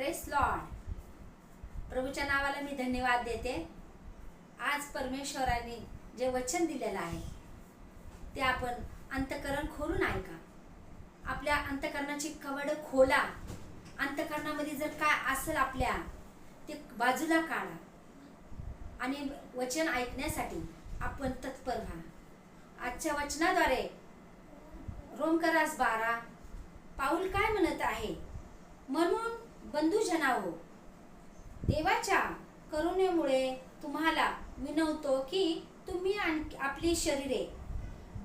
Press Lord प्रभूच्या नावाला मी धन्यवाद देते. आज परमेश्वराने जे वचन दिलेलं आहे ते आपण अंतकरण खोलून ऐका. आपल्या अंतकरणाची कवड खोला. अंतकरणामध्ये जर काय असेल आपल्या ते बाजूला काढा. आणि वचन ऐकण्यासाठी आपण तत्पर व्हा. आजच्या वचनाद्वारे रोमकरास बारा पाऊल काय म्हणत आहे? म्हणून बंधुजनाहो देवाच्या करुणेमुळे तुम्हाला विनवतो की तुम्ही आणखी आपली शरीरे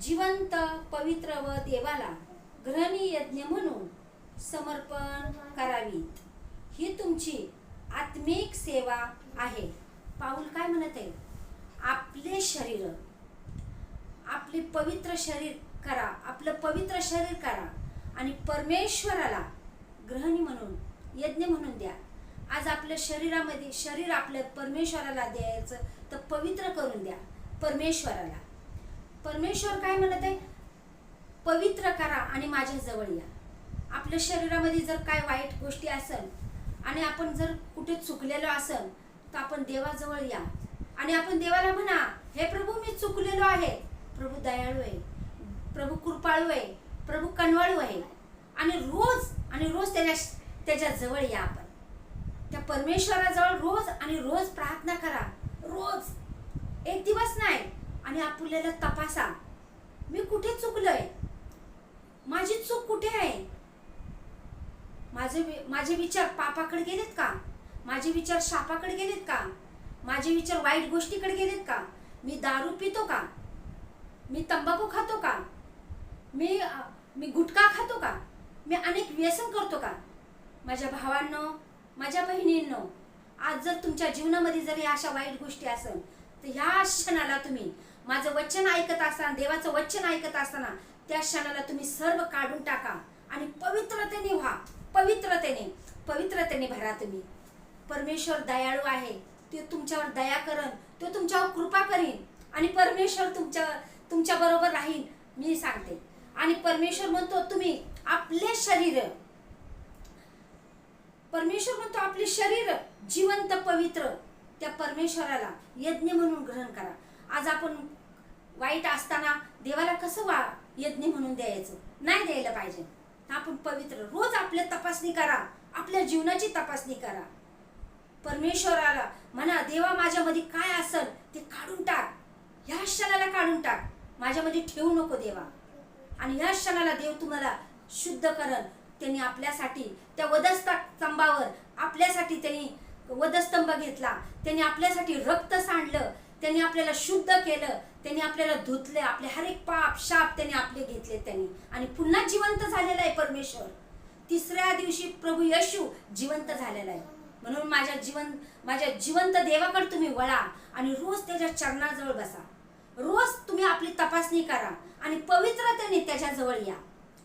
जिवंत पवित्र व देवाला ग्रहणी यज्ञ म्हणून समर्पण करावीत. ही तुमची आत्मिक सेवा आहे. पाऊल काय म्हणत आहे? आपले शरीर आपले पवित्र शरीर करा आपलं पवित्र शरीर करा आणि परमेश्वराला ग्रहणी म्हणून यज्ञ म्हणून द्या. आज आपल्या शरीरामध्ये शरीर आपलं परमेश्वराला द्यायचं तर पवित्र करून द्या परमेश्वराला. परमेश्वर काय म्हणत आहे? पवित्र करा आणि माझ्या जवळ या. आपल्या शरीरामध्ये जर काय वाईट गोष्टी असेल आणि आपण जर कुठे चुकलेलो असेल तर आपण देवाजवळ या. आणि आपण देवाला म्हणा हे प्रभू मी चुकलेलो आहे. प्रभू दयाळू आहे. प्रभू कृपाळू आहे. प्रभू कणवाळू आहे. आणि रोज आणि रोज त्याला त्याच्याजवळ या आपण. त्या परमेश्वराजवळ रोज आणि रोज प्रार्थना करा. रोज. एक दिवस नाही. आणि आपल्याला तपासा. मी कुठे चुकलोय? माझी चूक कुठे आहे? माझे वि- माझे विचार पापाकडे गेलेत का? माझे विचार शापाकडे गेलेत का? माझे विचार वाईट गोष्टीकडे गेलेत का? मी दारू पितो का? मी तंबाखू खातो का? मी मी गुटखा खातो का? मी अनेक व्यसन करतो का? माझ्या भावांनो माझ्या बहिणींनो आज जर तुमच्या जीवनामध्ये जर या अशा वाईट गोष्टी असेल तर ह्या क्षणाला तुम्ही माझं वचन ऐकत असताना देवाचं वचन ऐकत असताना त्या क्षणाला तुम्ही सर्व काढून टाका आणि पवित्रतेने व्हा. पवित्रतेने पवित्रतेने भरा तुम्ही. परमेश्वर दयाळू आहे. ते तुमच्यावर दया करन. तो तुमच्यावर कृपा करीन. आणि परमेश्वर तुमच्या तुमच्या बरोबर राहील मी सांगते. आणि परमेश्वर म्हणतो तुम्ही आपले शरीर परमेश्वर म्हणतो आपले शरीर जिवंत पवित्र. त्या परमेश्वराला यज्ञ म्हणून ग्रहण करा. आज आपण वाईट असताना देवाला कसं वा यज्ञ म्हणून द्यायचं? नाही द्यायला पाहिजे. आपण पवित्र. रोज आपल्या तपासणी करा. आपल्या जीवनाची तपासणी करा. परमेश्वराला म्हणा देवा माझ्यामध्ये काय असल ते काढून टाक. ह्या क्षणाला काढून टाक. माझ्यामध्ये ठेवू नको देवा. आणि ह्या क्षणाला देव तुम्हाला शुद्ध करल. त्यांनी आपल्यासाठी त्या वधस्तंभावर आपल्यासाठी त्यांनी वधस्तंभ घेतला. त्यांनी आपल्यासाठी रक्त सांडलं. त्यांनी आपल्याला शुद्ध केलं. त्यांनी आपल्याला धुतले. आपले हर एक पाप शाप त्यांनी आपले घेतले त्यांनी. आणि पुन्हा जिवंत झालेला आहे परमेश्वर. तिसऱ्या दिवशी प्रभू येशू जिवंत झालेला आहे. म्हणून माझ्या जीवन माझ्या जिवंत देवाकडे तुम्ही वळा आणि रोज त्याच्या चरणाजवळ बसा. रोज तुम्ही आपली तपासणी करा आणि पवित्रतेने त्याच्याजवळ या.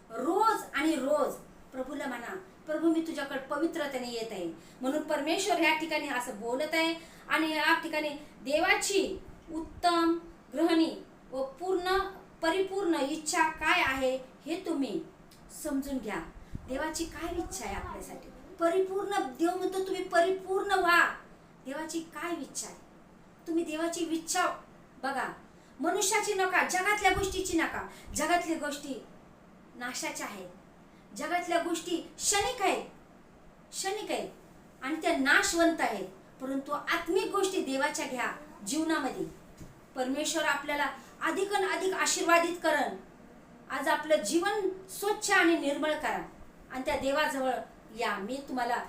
रोज आणि रोज प्रभूला म्हणा प्रभू मी तुझ्याकडे पवित्रतेने येत आहे. म्हणून परमेश्वर ह्या ठिकाणी असं बोलत आहे आणि या ठिकाणी देवाची उत्तम ग्रहणी व पूर्ण परिपूर्ण इच्छा काय आहे हे तुम्ही समजून घ्या. देवाची काय इच्छा आहे आपल्यासाठी? परिपूर्ण देव म्हणतो तुम्ही परिपूर्ण व्हा. देवाची काय इच्छा आहे? तुम्ही देवाची इच्छा बघा. मनुष्याची नका जगातल्या गोष्टीची नका. जगातल्या गोष्टी नाशाच्या आहेत. जगातल्या गोष्टी क्षणिक आहेत. क्षणिक आहेत. आणि त्या नाशवंत आहेत. परंतु आत्मिक गोष्टी देवाच्या घ्या जीवनामध्ये. परमेश्वर आपल्याला अधिक आणि अधिक आशीर्वादित करण. आज आपलं जीवन स्वच्छ आणि निर्मळ करा. आणि त्या देवाजवळ या. मी तुम्हाला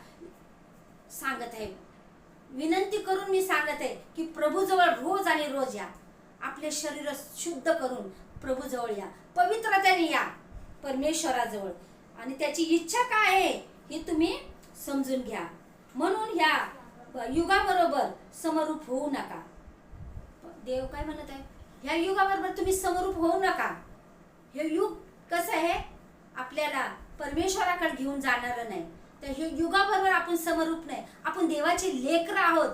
सांगत आहे. विनंती करून मी सांगत आहे की प्रभूजवळ रोज आणि रोज या. आपले शरीर शुद्ध करून प्रभूजवळ या. पवित्रतेने या. परमेश्वराजवळ. आणि त्याची इच्छा काय आहे हे तुम्ही समजून घ्या. म्हणून ह्या युगाबरोबर समरूप होऊ नका. देव काय म्हणत आहे? ह्या युगाबरोबर तुम्ही समरूप होऊ नका. हे युग कसं आहे? आपल्याला परमेश्वराकडे घेऊन जाणार नाही. तर हे युगाबरोबर आपण समरूप नाही. आपण देवाचे लेकर आहोत.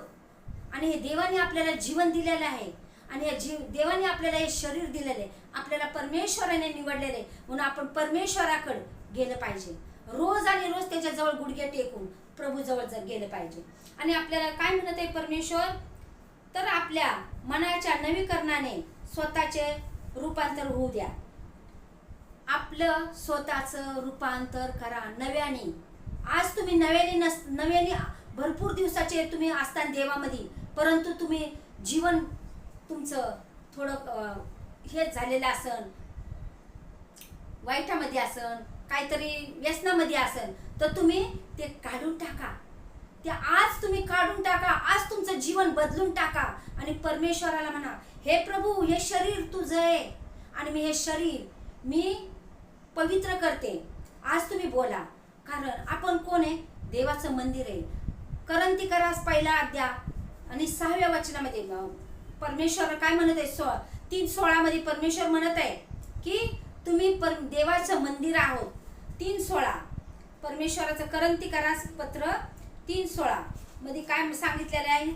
आणि हे देवाने आपल्याला जीवन दिलेलं आहे. आणि या जीव देवाने आपल्याला हे शरीर दिलेलं आहे. आपल्याला परमेश्वराने निवडलेलं आहे. म्हणून आपण परमेश्वराकडे गेलं पाहिजे. रोज आणि रोज त्याच्याजवळ गुडघे टेकून प्रभूजवळ जर गेलं पाहिजे. आणि आपल्याला काय म्हणत आहे परमेश्वर? तर आपल्या मनाच्या नवीकरणाने स्वतःचे रूपांतर होऊ द्या. आपलं स्वतःचं रूपांतर करा नव्याने. आज तुम्ही नव्याने नस नव्याने भरपूर दिवसाचे तुम्ही असता देवामध्ये परंतु तुम्ही जीवन तुमचं थोडं हे झालेलं असन वाईटामध्ये असन काहीतरी व्यसनामध्ये असेल तर तुम्ही ते काढून टाका. ते आज तुम्ही काढून टाका आज तुमचं जीवन बदलून टाका. आणि परमेश्वराला म्हणा हे प्रभू हे शरीर तुझं आहे. आणि मी हे शरीर मी पवित्र करते. आज तुम्ही बोला कारण आपण कोण आहे? देवाचं मंदिर आहे. करंती करास पहिला अध्या आणि सहाव्या वचनामध्ये परमेश्वर काय म्हणत आहे? सो तीन सोळामध्ये परमेश्वर म्हणत आहे की तुम्ही पर देवाचं मंदिर आहोत. तीन सोळा. परमेश्वराचं करंती पत्र तीन सोळा. मध्ये काय सांगितलेले आहे?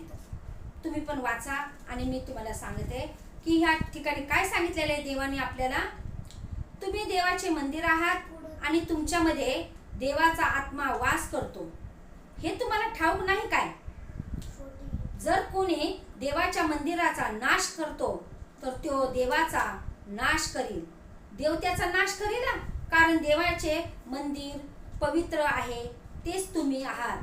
तुम्ही पण वाचा आणि मी तुम्हाला सांगते की ह्या ठिकाणी काय सांगितलेलं आहे देवाने आपल्याला? तुम्ही देवाचे मंदिर आहात आणि तुमच्यामध्ये देवाचा आत्मा वास करतो. हे तुम्हाला ठाऊक नाही काय? जर कोणी देवाच्या मंदिराचा नाश करतो तर तो देवाचा नाश करील. देव त्याचा नाश करील ना? कारण देवाचे मंदिर पवित्र आहे तेच तुम्ही आहात.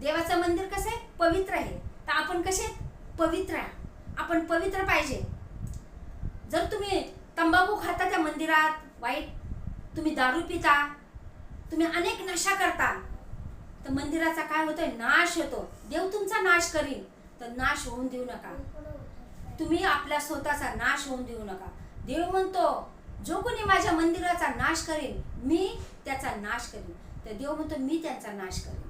देवाचं मंदिर कसं आहे? पवित्र आहे. तर आपण कसे पवित्र आहे. आपण पवित्र पाहिजे. जर तुम्ही तंबाखू खाता त्या मंदिरात वाईट तुम्ही दारू पिता तुम्ही अनेक नशा करता तर मंदिराचा काय होतोय? नाश होतो. देव तुमचा नाश करील तर नाश होऊन देऊ नका. तुम्ही आपल्या स्वतःचा नाश होऊन देऊ नका. देव म्हणतो जो कोणी माझ्या मंदिराचा नाश करेल मी त्याचा नाश करेन. तर देव म्हणतो मी त्यांचा नाश करेन.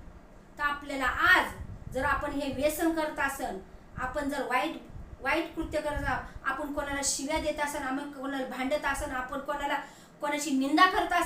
तर आपल्याला आज जर आपण हे व्यसन करत असन आपण जर वाईट वाईट कृत्य करत आपण कोणाला शिव्या देत असन आपण कोणाला भांडत असन आपण कोणाला कोणाची निंदा करत असन